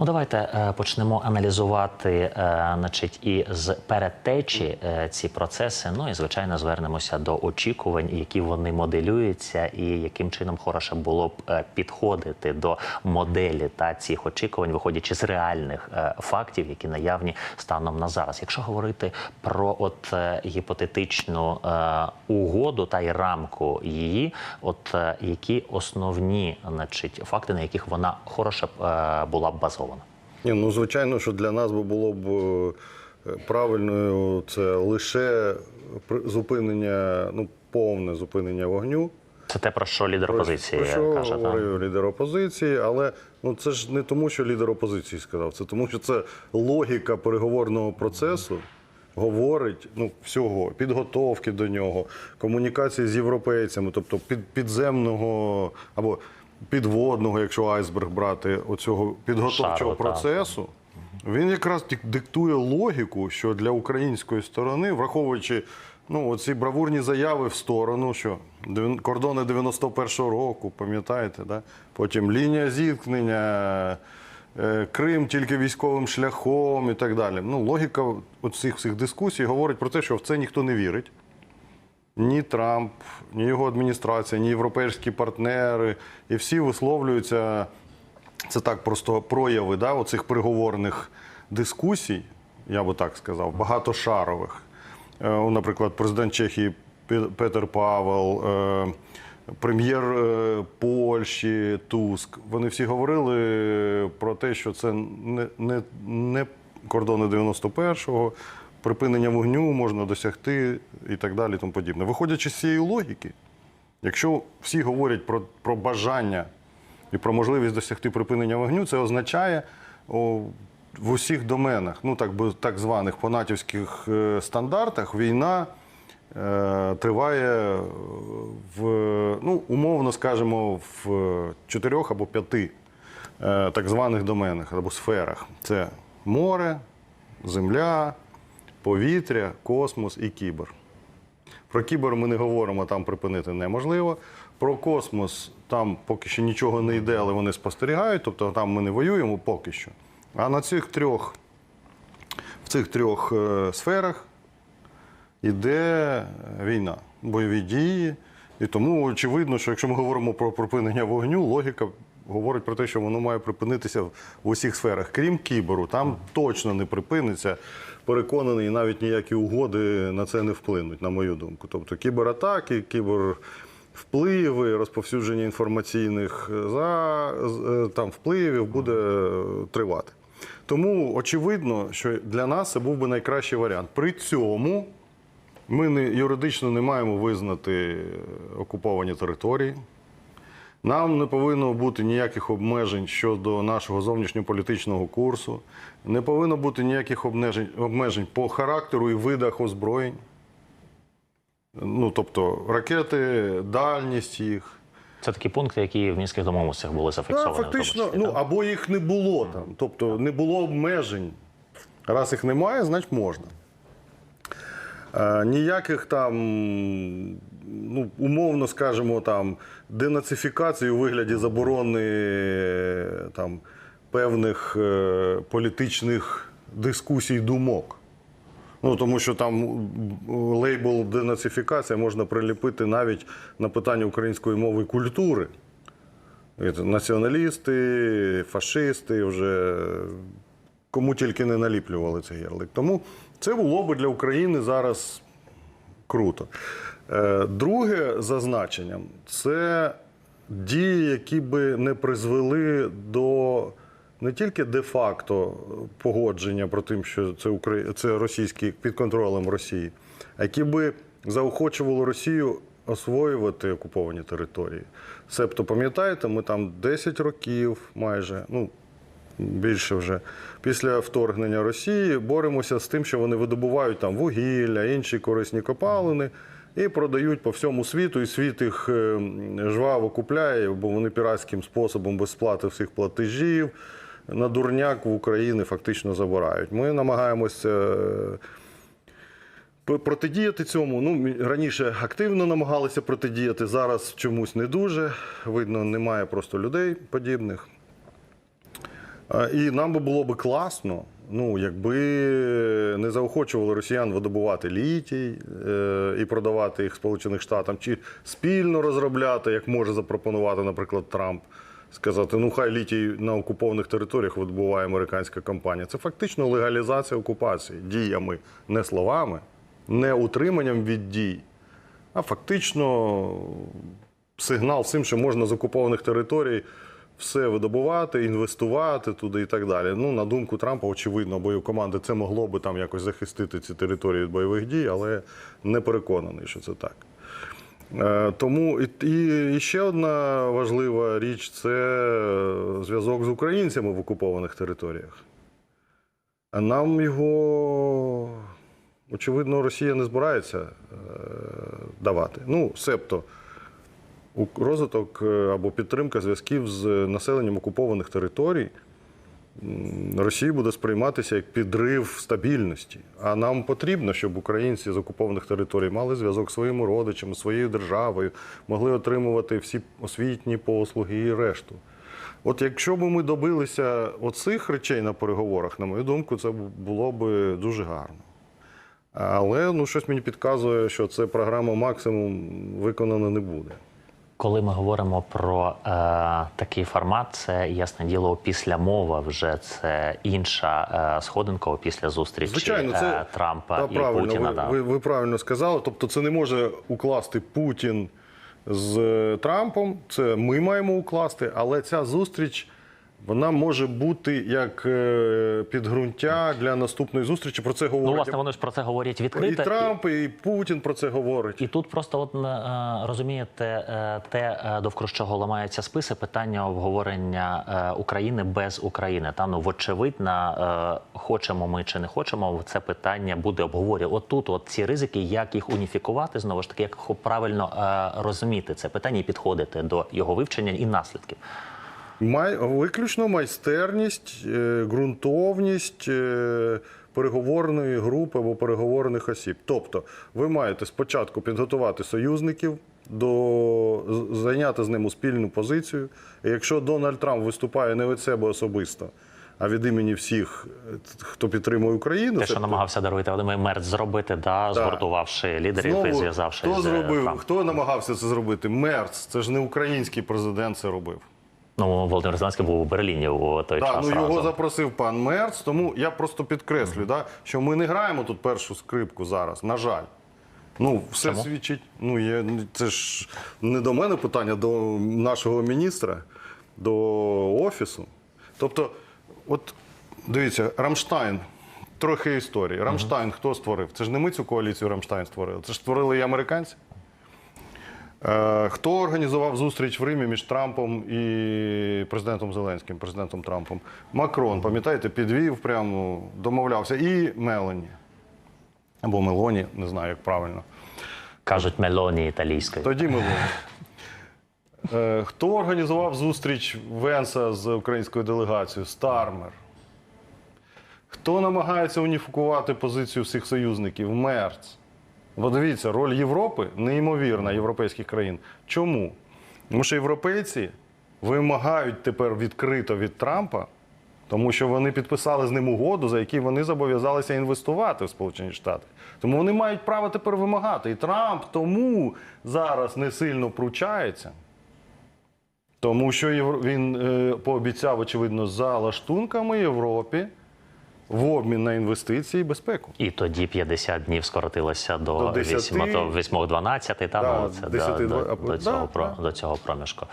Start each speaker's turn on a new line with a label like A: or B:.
A: Ну, давайте е, почнемо аналізувати, е, значить, і з передтечі е, ці процеси. Ну і звичайно звернемося до очікувань, які вони моделюються, і яким чином хороше було б е, підходити до моделі та цих очікувань, виходячи з реальних е, фактів, які наявні станом на зараз. Якщо говорити про от е, гіпотетичну е, угоду та й рамку її, от е, які основні, значить, факти, на яких вона хороше б е, була б базована.
B: Ні, ну звичайно, що для нас би було б е, правильною це лише зупинення, ну повне зупинення вогню.
A: Це те, про що лідер опозиції
B: Про що
A: каже. так?
B: говорив лідер опозиції, але ну це ж не тому, що лідер опозиції сказав, це тому, що це логіка переговорного процесу. Говорить ну всього підготовки до нього, комунікації з європейцями, тобто під підземного або підводного, якщо айсберг брати, оцього підготовчого
A: Шару, так.
B: процесу. Він якраз дик- диктує логіку, що для української сторони, враховуючи ну, оці бравурні заяви в сторону, що кордони 91-го року, пам'ятаєте, да? потім лінія зіткнення, е, Крим тільки військовим шляхом і так далі. Ну, логіка оцих всіх дискусій говорить про те, що в це ніхто не вірить. Ні Трамп, ні його адміністрація, ні європейські партнери. І всі висловлюються, це так просто прояви да, оцих переговорних дискусій, я би так сказав, багатошарових. Е, Наприклад, президент Чехії Пе- Петер Павел, е, прем'єр е, Польщі Туск. Вони всі говорили про те, що це не, не, не кордони 91-го, припинення вогню можна досягти і так далі. Тому подібне. Виходячи з цієї логіки, якщо всі говорять про, про бажання і про можливість досягти припинення вогню, це означає о, в усіх доменах, ну так би так званих по натівських е, стандартах, війна е, триває в ну, умовно скажімо, в чотирьох або п'яти е, так званих доменах або сферах. Це море, земля, повітря, космос і кібер. Про кібер ми не говоримо, там припинити неможливо. Про космос там поки що нічого не йде, але вони спостерігають, тобто там ми не воюємо поки що. А на цих трьох, в цих трьох е, сферах йде війна, бойові дії. І тому очевидно, що якщо ми говоримо про припинення вогню, логіка говорить про те, що воно має припинитися в усіх сферах, крім кіберу. Там точно не припиниться. Переконаний, навіть ніякі угоди на це не вплинуть, на мою думку. Тобто кібератаки, кібервпливи, розповсюдження інформаційних за, е, там, впливів буде е, тривати. Тому очевидно, що для нас це був би найкращий варіант. При цьому ми не, юридично не маємо визнати е, окуповані території. Нам не повинно бути ніяких обмежень щодо нашого зовнішньополітичного курсу. Не повинно бути ніяких обмежень, обмежень по характеру і видах озброєнь. Ну, тобто ракети, дальність їх.
A: Це такі пункти, які в мінських домовленостях були зафіксовані. в тому
B: фактично,
A: числі,
B: ну
A: так?
B: або їх не було там. Тобто не було обмежень. Раз їх немає, значить можна. Е, ніяких там, ну, умовно скажімо, там, денацифікації у вигляді заборони е, там, певних е, політичних дискусій думок. Ну, тому що там лейбл денацифікація можна приліпити навіть на питання української мови і культури. Націоналісти, фашисти вже кому тільки не наліплювали цей ярлик. Тому це було би для України зараз круто. Е, Друге зазначення це дії, які би не призвели до не тільки де-факто погодження про тим, що це, Украї... це російський під контролем Росії, а які би заохочували Росію освоювати окуповані території. Себто, пам'ятаєте, ми там 10 років майже, ну більше вже після вторгнення Росії боремося з тим, що вони видобувають там вугілля, інші корисні копалини і продають по всьому світу, і світ їх е, жваво купляє, бо вони піратським способом без сплати всіх платежів. На дурняк в Україні фактично забирають. Ми намагаємося е, протидіяти цьому. Ну, раніше активно намагалися протидіяти, зараз чомусь не дуже. Видно, немає просто людей подібних. І нам би було би класно, ну, якби не заохочували росіян видобувати літій е, і продавати їх Сполучених Штатам, чи спільно розробляти, як може запропонувати, наприклад, Трамп. Сказати, ну хай літій на окупованих територіях видобуває американська компанія. Це фактично легалізація окупації діями, не словами, не утриманням від дій, а фактично сигнал всім, що можна з окупованих територій все видобувати, інвестувати туди і так далі. Ну, на думку Трампа, очевидно, його команди це могло би там якось захистити ці території від бойових дій, але не переконаний, що це так. Е, Тому і, і, ще одна важлива річ це зв'язок з українцями в окупованих територіях. А нам його, очевидно, Росія не збирається е, давати. Ну, себто, розвиток е, або підтримка зв'язків з населенням окупованих територій Росії буде сприйматися як підрив стабільності. А нам потрібно, щоб українці з окупованих територій мали зв'язок з своїми родичами, своєю державою, могли отримувати всі освітні послуги і решту. От якщо б ми добилися оцих речей на переговорах, на мою думку, це було б дуже гарно. Але ну, щось мені підказує, що це програма максимум виконана не буде.
A: Коли ми говоримо про е, такий формат, це ясне діло після мова. Вже це інша е, сходинка після зустрічі
B: Звичайно, це
A: е, Трампа
B: та,
A: і
B: правильно,
A: Путіна.
B: Ви,
A: да.
B: ви, ви правильно сказали. Тобто, це не може укласти Путін з е, Трампом. Це ми маємо укласти, але ця зустріч. Вона може бути як е, підґрунтя для наступної зустрічі. Про це
A: Ну, власне, вони ж про це говорять
B: і. Трамп, і Путін про це говорить.
A: І тут просто от е, розумієте, е, те, довкруж чого ламаються списи, питання обговорення України без України. Та ну вочевидно, е, хочемо ми чи не хочемо, це питання буде обговорювати. От тут, от ці ризики, як їх уніфікувати, знову ж таки, як правильно розуміти це питання і підходити до його вивчення і наслідків.
B: Май, виключно майстерність, е, ґрунтовність е, переговорної групи або переговорних осіб. Тобто, ви маєте спочатку підготувати союзників, до, зайняти з ними спільну позицію. І якщо Дональд Трамп виступає не від себе особисто, а від імені всіх, е, хто підтримує Україну,
A: Те,
B: це
A: що намагався Даруйте Володимир Мерц зробити, да, згуртувавши лідерів і зв'язавши
B: хто
A: з
B: зробив,
A: Трампом.
B: хто намагався це зробити? Мерц. Це ж не український президент це робив.
A: Ну, Володимир Зеленський був у Берліні у той
B: Так,
A: час.
B: ну його
A: разом.
B: запросив пан Мерц, тому я просто підкреслюю, да, що ми не граємо тут першу скрипку зараз, на жаль. Ну, все
A: Чому?
B: свідчить. Ну, є, це ж не до мене питання, до нашого міністра, до офісу. Тобто, от дивіться, Рамштайн, трохи історії. Рамштайн хто створив? Це ж не ми цю коаліцію Рамштайн створили. Це ж створили і американці. Е, Хто організував зустріч в Римі між Трампом і президентом Зеленським, президентом Трампом? Макрон, пам'ятаєте, підвів, прямо домовлявся. І Мелані. Або Мелоні, не знаю, як правильно.
A: кажуть Мелоні італійською.
B: Тоді Мелоні. Е, Хто організував зустріч Венса з українською делегацією? Стармер. Хто намагається уніфікувати позицію всіх союзників? Мерц. Бо дивіться, роль Європи неймовірна європейських країн. Чому? Тому що європейці вимагають тепер відкрито від Трампа, тому що вони підписали з ним угоду, за які вони зобов'язалися інвестувати в Сполучені Штати. Тому вони мають право тепер вимагати. І Трамп тому зараз не сильно пручається. Тому що він е, пообіцяв, очевидно, за лаштунками Європі в обмін на інвестиції і безпеку.
A: І тоді 50 днів скоротилося до,
B: До 10.
A: 8, 8 12 та
B: Да,
A: ну, це
B: 10,
A: до, до,
B: або-
A: до, цього,
B: да, да.
A: до цього проміжку.